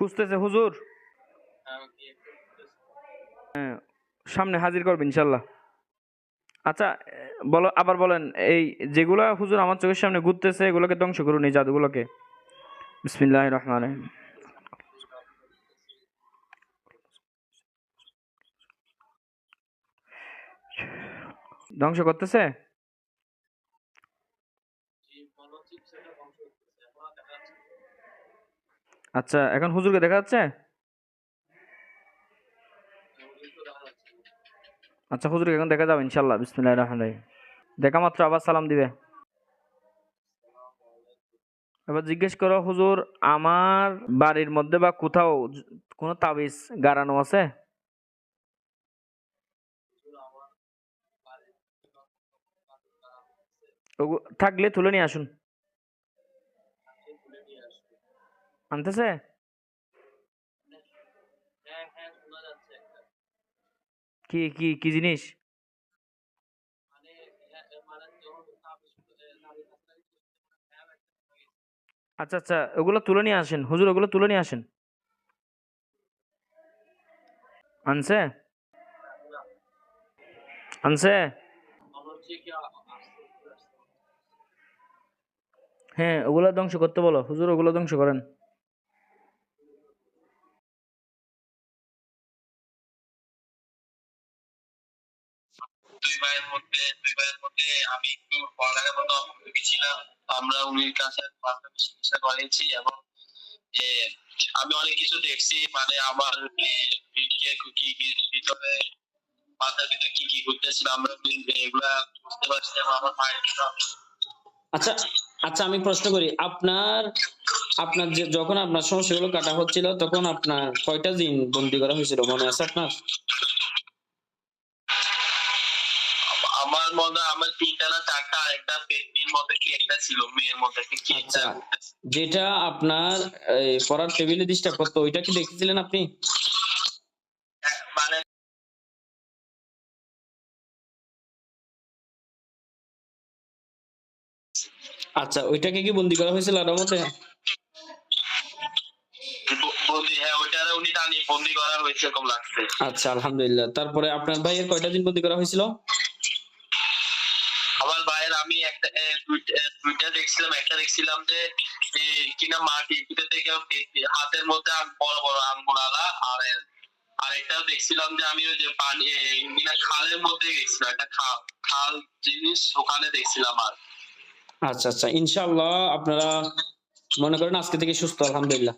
খুঁজতেছে হুজুর। হ্যাঁ, সামনে হাজির করবেন ইনশাল্লাহ। আচ্ছা বলো আবার বলেন এই যেগুলা হুজুর আমার চোখের সামনে ঘুরতেছে এগুলোকে ধ্বংস করুন এই জাদুগুলোকে। বিসমিল্লাহ রহমান ধ্বংস করতেছে? আচ্ছা এখন হুজুরকে দেখা যাচ্ছে? আচ্ছা হুজুরকে এখন দেখা যাবে ইনশাল্লাহ বিসমিল্লাহ রহমান রহিম। দেখা মাত্র, আবার সালাম দিবে। এবার জিজ্ঞেস করো, হুজুর, আমার বাড়ির মধ্যে বা কোথাও কোনো তাবিজ গাড়ানো আছে? থাকলে তুলে নিয়ে আসুন। আনতেছে? কি কি কি জিনিস? আচ্ছা আচ্ছা ওগুলো তুলে নিয়ে আসেন। হুজুর, ওগুলো তুলে নিয়ে আসেন। আনছে? আনছে? হ্যাঁ ওগুলো ধ্বংস করতে বলো। হুজুর, ওগুলো ধ্বংস করেন। দুই মধ্যে, দুই ভাইয়ের মধ্যে আমি একটু পড়ালেখার মতো ছিলাম। আমরা উনির কাছে মাধ্যমিক চিকিৎসা করেছি এবং আমি অনেক কিছু দেখছি। মানে আমার কি কি ভিতরে মাথার ভিতরে কি কি ঘুরতেছিল, আমরা এগুলা বুঝতে পারছি আমার মায়ের আচ্ছা আচ্ছা আমি প্রশ্ন করি। আপনার আপনার যে, যখন আপনার সমস্যাগুলো কাটা হচ্ছিল, তখন আপনার কয়টা দিন বন্দি করা হয়েছিল? মনে আছে আপনার? আমার মনে আমার তিনটা না চারটা আরেকটা পেটনির মধ্যে কি একটা ছিল মেয়ের মধ্যে কি কি একটা আচ্ছা। যেটা আপনার পড়ার টেবিলে ডিস্টার্ব করতো ওইটা কি দেখেছিলেন আপনি? মানে আচ্ছা ওইটাকে কি বন্দি করা হয়েছিল আরও মতে? হ্যাঁ আচ্ছা আলহামদুলিল্লাহ। তারপরে আপনার ভাইয়ের কয়টা দিন বন্দি করা হয়েছিল? আমি একটা দুইটা দেখছিলাম, একটা দেখছিলাম যে কিনা মাটি ভিতর থেকে হাতের মধ্যে বড় বড় আঙ্গুর আলা আর আরেকটাও দেখছিলাম যে আমি ওই যে পানি কিনা খালের মধ্যে গেছিলাম, একটা খাল খাল জিনিস ওখানে দেখছিলাম আর। আচ্ছা আচ্ছা ইনশাল্লাহ আপনারা মনে করেন আজকে থেকে সুস্থ, আলহামদুলিল্লাহ।